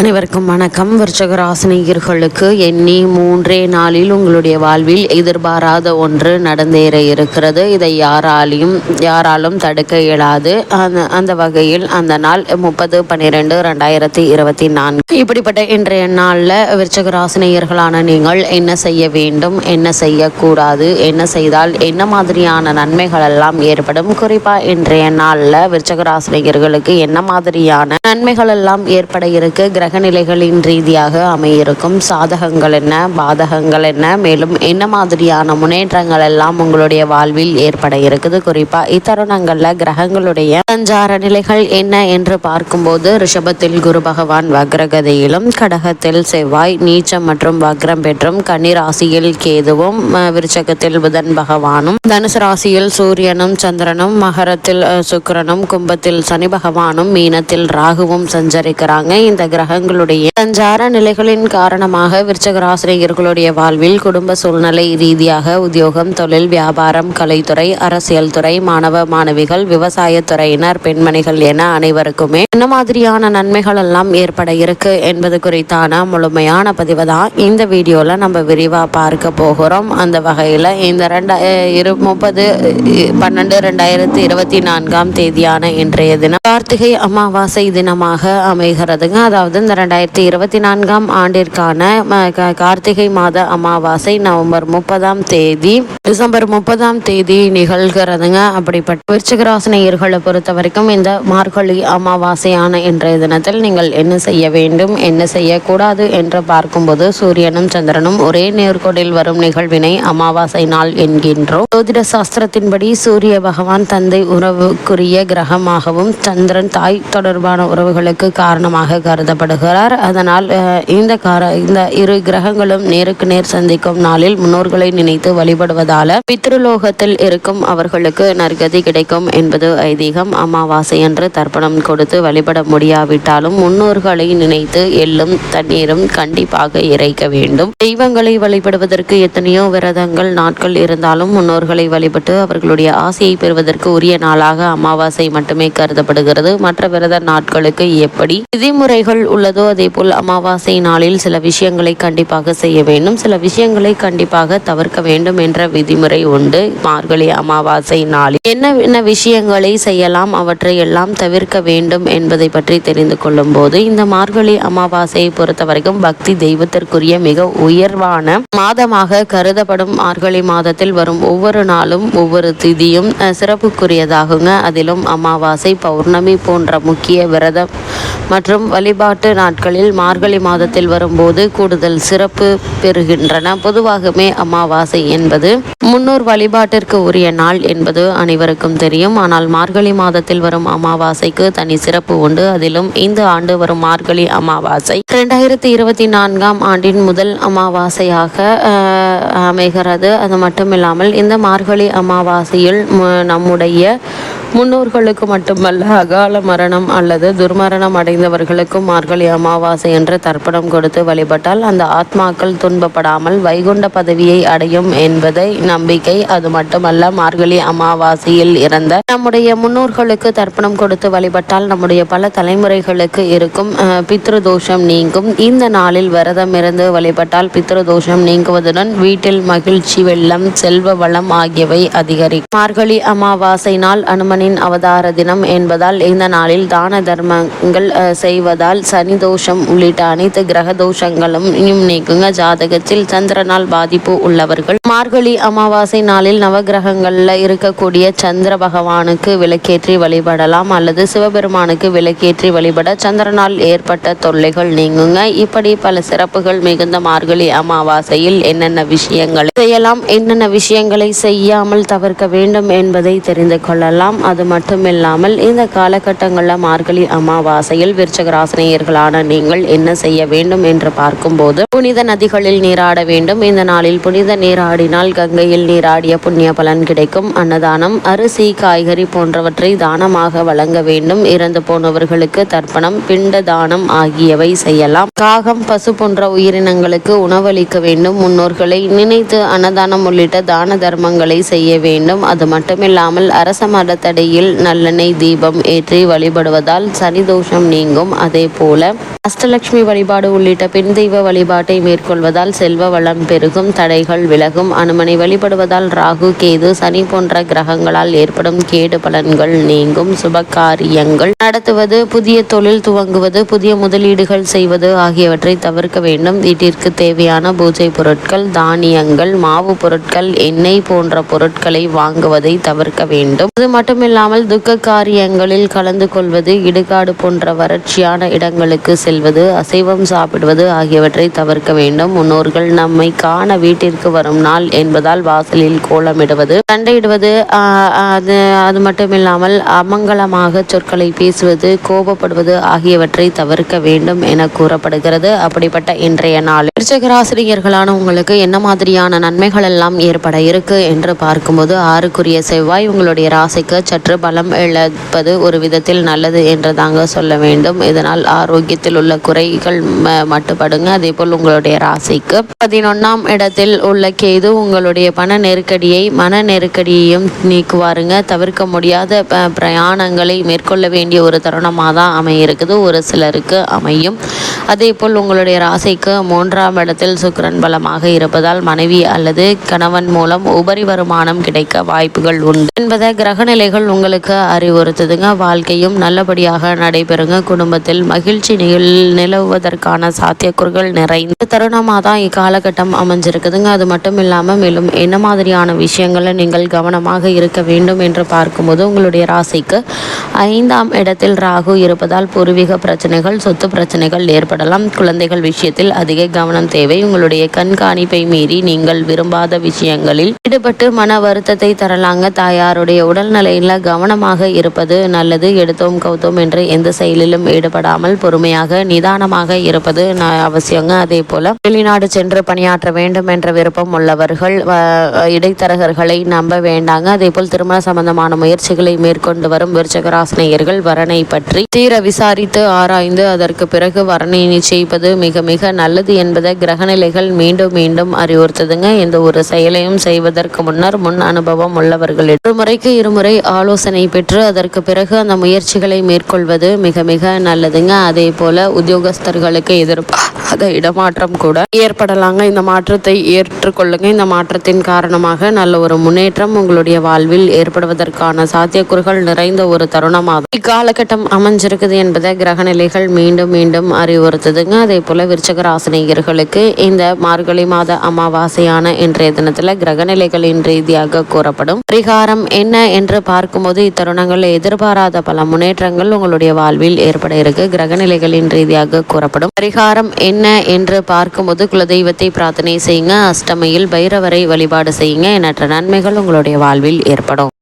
அனைவருக்கும் வணக்கம். விருச்சகராசினியர்களுக்கு எண்ணி மூன்றே நாளில் உங்களுடைய வாழ்வில் எதிர்பாராத ஒன்று நடந்தேற இருக்கிறது. இதை யாராலையும் யாராலும் தடுக்க இயலாது. அந்த அந்த வகையில் அந்த நாள் முப்பது பன்னிரெண்டு ரெண்டாயிரத்தி இருபத்தி நான்கு. இப்படிப்பட்ட இன்றைய நாளில் விருச்சகராசினியர்களான நீங்கள் என்ன செய்ய வேண்டும் என்ன செய்யக்கூடாது என்ன செய்தால் என்ன மாதிரியான நன்மைகள் எல்லாம் ஏற்படும்? குறிப்பாக இன்றைய நாளில் விருச்சகராசினியர்களுக்கு என்ன மாதிரியான நன்மைகள் எல்லாம் ஏற்பட இருக்கு? கிரக கிரகநிலைகளின் ரீதியாக அமையிருக்கும். சாதகங்கள் என்ன? பாதகங்கள் என்ன? மேலும் என்ன மாதிரியான முன்னேற்றங்கள் எல்லாம் உங்களுடைய வாழ்வில் ஏற்பட இருக்குது? குறிப்பா இத்தருணங்கள்ல கிரகங்களுடைய சஞ்சார நிலைகள் என்ன என்று பார்க்கும்போது ரிஷபத்தில் குரு பகவான் வக்ரகதையிலும் கடகத்தில் செவ்வாய் நீச்சம் மற்றும் வக்ரம் பெற்றும் கன்னிராசியில் கேதுவும் விருச்சகத்தில் புதன் பகவானும் தனுசு ராசியில் சூரியனும் சந்திரனும் மகரத்தில் சுக்கரனும் கும்பத்தில் சனி பகவானும் மீனத்தில் ராகுவும் சஞ்சரிக்கிறாங்க. இந்த கிரக கிரகங்களுடைய சஞ்சார நிலைகளின் காரணமாக விருச்சகராசிரியர்களுடைய வாழ்வில் குடும்ப சூழ்நிலை ரீதியாக உத்தியோகம் தொழில் வியாபாரம் கலைத்துறை அரசியல் துறை மாணவ மாணவிகள் விவசாயத்துறையினர் பெண்மணிகள் என அனைவருக்குமே என்ன மாதிரியான நன்மைகள் எல்லாம் ஏற்பட இருக்கு என்பது குறித்தான முழுமையான பதிவு தான் இந்த வீடியோல நம்ம விரிவா பார்க்க போகிறோம். அந்த வகையில் இந்த ரெண்டா இரு முப்பது பன்னெண்டு ரெண்டாயிரத்தி இருபத்தி நான்காம் தேதியான இன்றைய தினம் கார்த்திகை அமாவாசை தினமாக அமைகிறதுங்க. அதாவது இந்த ரெண்டாயிரத்தி இருபத்தி நான்காம் ஆண்டிற்கான கார்த்திகை மாத அமாவாசை நவம்பர் முப்பதாம் தேதி. டிசம்பர் முப்பதாம் தேதி நிகழ்கிறதுங்க. அப்படிப்பட்ட விருச்சிகராசினியர்களை பொறுத்த வரைக்கும் இந்த மார்கழி அமாவாசையான இன்றைய தினத்தில் நீங்கள் என்ன செய்ய வேண்டும் என்ன செய்யக்கூடாது என்று பார்க்கும்போது சூரியனும் சந்திரனும் ஒரே நேர்கோடில் வரும் நிகழ்வினை அமாவாசை நாள் என்கின்றோம். ஜோதிட சாஸ்திரத்தின்படி சூரிய பகவான் தந்தை உறவுக்குரிய கிரகமாகவும் சந்திரன் தாய் தொடர்பான உறவுகளுக்கு காரணமாக கருதப்படுகிறது வருகிறார் அதனால் இந்த கார இந்த இரு கிரகங்களும் நேருக்கு நேர் சந்திக்கும் நாளில் முன்னோர்களை நினைத்து வழிபடுவதால பித்ருலோகத்தில் இருக்கும் அவர்களுக்கு நற்கதி கிடைக்கும் என்பது ஐதீகம். அமாவாசை என்று தர்ப்பணம் கொடுத்து வழிபட முடியாவிட்டாலும் முன்னோர்களை நினைத்து எள்ளும் தண்ணீரும் கண்டிப்பாக இறைக்க வேண்டும். தெய்வங்களை வழிபடுவதற்கு எத்தனையோ விரதங்கள் நாட்கள் இருந்தாலும் முன்னோர்களை வழிபட்டு அவர்களுடைய ஆசையை பெறுவதற்கு உரிய நாளாக அமாவாசை மட்டுமே கருதப்படுகிறது. மற்ற விரத நாட்களுக்கு எப்படி விதிமுறைகள் உள்ளதோ அதே போல் அமாவாசை நாளில் சில விஷயங்களை கண்டிப்பாக செய்ய வேண்டும். சில விஷயங்களை கண்டிப்பாக தவிர்க்க வேண்டும் என்ற விதிமுறை உண்டு. மார்கழி அமாவாசை நாளில் என்ன என்ன விஷயங்களை செய்யலாம் அவற்றை எல்லாம் தவிர்க்க வேண்டும் என்பதை பற்றி தெரிந்து கொள்ளும் போது இந்த மார்கழி அமாவாசையை பொறுத்த வரைக்கும் பக்தி தெய்வத்திற்குரிய மிக உயர்வான மாதமாக கருதப்படும் மார்கழி மாதத்தில் வரும் ஒவ்வொரு நாளும் ஒவ்வொரு திதியும் சிறப்புக்குரியதாகுங்க. அதிலும் அமாவாசை பௌர்ணமி போன்ற முக்கிய விரதம் மற்றும் வழிபாட்டு நாட்களில் மார்கழி மாதத்தில் வரும்போது கூடுதல் சிறப்பு பெறுகின்றன. பொதுவாகவே அமாவாசை என்பது முன்னோர் வழிபாட்டிற்கு உரிய நாள் என்பது அனைவருக்கும் தெரியும். ஆனால் மார்கழி மாதத்தில் வரும் அமாவாசைக்கு தனி சிறப்பு உண்டு. அதிலும் இந்த ஆண்டு வரும் மார்கழி அமாவாசை இரண்டாயிரத்தி இருபத்தி நான்காம் ஆண்டின் முதல் அமாவாசையாக அமைகிறது. அது மட்டுமில்லாமல் இந்த மார்கழி அமாவாசையில் நம்முடைய முன்னோர்களுக்கு மட்டுமல்ல அகால மரணம் அல்லது துர்மரணம் அடைந்தவர்களுக்கும் மார்கழி அமாவாசை என்று தர்ப்பணம் கொடுத்து வழிபட்டால் அந்த ஆத்மாக்கள் துன்பப்படாமல் வைகுண்ட பதவியை அடையும் என்பதை நம்பிக்கை. அது மட்டுமல்ல மார்கழி அமாவாசையில் இருந்த நம்முடைய முன்னோர்களுக்கு தர்ப்பணம் கொடுத்து வழிபட்டால் நம்முடைய பல தலைமுறைகளுக்கு இருக்கும் பித்ருதோஷம் நீங்கும். இந்த நாளில் விரதம் இருந்து வழிபட்டால் பித்ருதோஷம் நீங்குவதுடன் வீட்டில் மகிழ்ச்சி வெள்ளம் செல்வ வளம் ஆகியவை அதிகரிக்கும். மார்கழி அமாவாசை நாள் அனுமதி பகவானின் அவதார தினம் என்பதால் இந்த நாளில் தான தர்மங்கள் செய்வதால் சனி தோஷம் உள்ளிட்ட அனைத்து கிரக தோஷங்களும் நீக்குங்க. ஜாதகத்தில் சந்திரனால் பாதிப்பு உள்ளவர்கள். மார்கழி அமாவாசை நாளில் நவகிரகங்களில் இருக்கக்கூடிய சந்திர பகவானுக்கு விளக்கேற்றி வழிபடலாம். அல்லது சிவபெருமானுக்கு விளக்கேற்றி வழிபட சந்திரனால் ஏற்பட்ட தொல்லைகள் நீங்குங்க. இப்படி பல சிறப்புகள் மிகுந்த மார்கழி அமாவாசையில் என்னென்ன விஷயங்களை செய்யலாம் என்னென்ன விஷயங்களை செய்யாமல் தவிர்க்க வேண்டும் என்பதை தெரிந்து கொள்ளலாம். அது மட்டுமில்லாமல் இந்த காலகட்டங்களில் மார்கழி அமாவாசையில் விருச்சகராசினியர்களான நீங்கள் என்ன செய்ய வேண்டும் என்று பார்க்கும்போது புனித நதிகளில் நீராட வேண்டும். இந்த நாளில் புனித நீராடினால் கங்கையில் நீராடிய புண்ணிய பலன் கிடைக்கும். அன்னதானம் அரிசி காய்கறி போன்றவற்றை தானமாக வழங்க வேண்டும். இறந்து போனவர்களுக்கு தர்ப்பணம் பிண்ட தானம் ஆகியவை செய்யலாம். காகம் பசு போன்ற உயிரினங்களுக்கு உணவளிக்க வேண்டும். முன்னோர்களை நினைத்து அன்னதானம் உள்ளிட்ட தான தர்மங்களை செய்ய வேண்டும். அது மட்டுமில்லாமல் அரச மதத்தடி நடையில் நல்லெண்ணெய் தீபம் ஏற்றி வழிபடுவதால் சனி தோஷம் நீங்கும். அதே போல அஷ்டலட்சுமி வழிபாடு உள்ளிட்ட பெண் தெய்வ வழிபாட்டை மேற்கொள்வதால் செல்வ வளம் பெருகும் தடைகள் விலகும். அனுமனை வழிபடுவதால் ராகு கேது சனி போன்ற கிரகங்களால் ஏற்படும் கேடு பலன்கள் நீங்கும். சுப காரியங்கள் நடத்துவது புதிய தொழில் துவங்குவது புதிய முதலீடுகள் செய்வது ஆகியவற்றை தவிர்க்க வேண்டும். வீட்டிற்கு தேவையான பூஜை பொருட்கள் தானியங்கள் மாவு பொருட்கள் எண்ணெய் போன்ற பொருட்களை வாங்குவதை தவிர்க்க வேண்டும். அது மட்டுமில்லாமல் துக்க காரியங்களில் கலந்து கொள்வது இடுகாடு போன்ற வறட்சியான இடங்களுக்கு செல்வது அசைவம் சாப்பிடுவது ஆகியவற்றை தவிர்க்க வேண்டும். முன்னோர்கள் நம்மை காண வீட்டிற்கு வரும் நாள் என்பதால் வாசலில் கோலமிடுவது சண்டையிடுவது அது அது மட்டுமில்லாமல் அமங்கலமாக சொற்களை பேசுவது கோபப்படுவது ஆகியவற்றை தவிர்க்க வேண்டும் என கூறப்படுகிறது. அப்படிப்பட்ட இன்றைய நாள் விருச்சகராசிரியர்களான உங்களுக்கு என்ன மாதிரியான நன்மைகள் எல்லாம் ஏற்பட இருக்கு என்று பார்க்கும்போது ஆறுக்குரிய செவ்வாய் உங்களுடைய ராசிக்கு சற்று பலம் இழப்பது ஒரு விதத்தில் நல்லது என்று தாங்க சொல்ல வேண்டும். இதனால் ஆரோக்கியத்தில் உள்ள குறைகள் மட்டுப்படுங்க. அதே போல் உங்களுடைய ராசிக்கு பதினொன்னாம் இடத்தில் உள்ள கேது உங்களுடைய பண நெருக்கடியை மன நெருக்கடியையும் நீக்குவாருங்க. தவிர்க்க முடியாத பிரயாணங்களை மேற்கொள்ள வேண்டிய ஒரு தருணமாக தான் அமையிருக்குது. ஒரு சிலருக்கு அமையும். அதே போல் உங்களுடைய ராசிக்கு மூன்றாம் இடத்தில் சுக்கிரன் பலமாக இருப்பதால் மனைவி அல்லது கணவன் மூலம் உபரி வருமானம் கிடைக்க வாய்ப்புகள் உண்டு. என்பதை கிரகநிலைகள் உங்களுக்கு அறிவுறுத்துதுங்க. வாழ்க்கையும் நல்லபடியாக நடைபெறுங்க. குடும்பத்தில் மகிழ்ச்சி நிகழ் நிலவுவதற்கான சாத்தியக்கூறுகள் நிறைந்த தருணமாக தான் இக்காலகட்டம் அமைஞ்சிருக்குதுங்க. அது மட்டும் இல்லாமல் மேலும் என்ன மாதிரியான விஷயங்களை நீங்கள் கவனமாக இருக்க வேண்டும் என்று பார்க்கும்போது உங்களுடைய ராசிக்கு ஐந்தாம் இடத்தில் ராகு இருப்பதால் பூர்வீக பிரச்சனைகள் சொத்து பிரச்சனைகள் ஏற்படலாம். குழந்தைகள் விஷயத்தில் அதிக கவனம் தேவை. உங்களுடைய கண்காணிப்பை மீறி நீங்கள் விரும்பாத விஷயங்களில் ஈடுபட்டு மன வருத்தத்தை தரலாங்க. தாயாருடைய உடல்நிலையில் கவனமாக இருப்பது நல்லது. எடுத்தோம் கவுத்தோம் என்று எந்த செயலிலும் ஈடுபடாமல் பொறுமையாக நிதானமாக இருப்பது அவசியங்க. அதே போல வெளிநாடு சென்று பணியாற்ற வேண்டும் என்ற விருப்பம் உள்ளவர்கள் இடைத்தரகர்களை நம்ப வேண்டாங்க. அதே போல் திருமண சம்பந்தமான முயற்சிகளை மேற்கொண்டு வரும் விருச்சகராசினியர்கள் வரனை பற்றி தீர விசாரித்து ஆராய்ந்து அதற்கு பிறகு வரனை நிச்சயிப்பது மிக மிக நல்லது என்பதை கிரகநிலைகள் மீண்டும் மீண்டும் அறிவுறுத்துதுங்க. எந்த ஒரு செயலையும் செய்வதற்கு முன்னர் முன் அனுபவம் உள்ளவர்களிடம் ஒரு முறைக்கு இருமுறை ஆலோசனை பெற்று அதற்கு பிறகு அந்த முயற்சிகளை மேற்கொள்வது மிக மிக நல்லதுங்க. அதே போல் உத்தியோகஸ்தர்களுக்கு எதிர்பாராத இடமாற்றம் கூட ஏற்படலாங்க. இந்த மாற்றத்தை ஏற்றுக்கொள்ளுங்க. இந்த மாற்றத்தின் காரணமாக நல்ல ஒரு முன்னேற்றம் உங்களுடைய வாழ்வில் ஏற்படுவதற்கான சாத்தியக்கூறுகள் நிறைந்த ஒரு தருணமாகும் இக்காலகட்டம் அமைஞ்சிருக்குது என்பதை கிரகநிலைகள் மீண்டும் மீண்டும் அறிவுறுத்துதுங்க. அதே போல விருச்சக ராசினியர்களுக்கு இந்த மார்கழி மாத அமாவாசையான இன்றைய தினத்துல கிரகநிலைகளின் ரீதியாக கூறப்படும் பரிகாரம் என்ன என்று பார்க்கும்போது இத்தருணங்களில் எதிர்பாராத பல முன்னேற்றங்கள் உங்களுடைய வாழ்வில் ஏற்பட இருக்கு. கிரகநிலைகளின் ரீதியாக கூறப்படும் பரிகாரம் என்ன என்று பார்க்கும்போது குலதெய்வத்தை பிரார்த்தனை செய்யுங்க. அஷ்டமியில் பைரவரை வழிபாடு செய்யுங்க. எண்ணற்ற நன்மைகள் உங்களுடைய வாழ்வில் ஏற்படும்.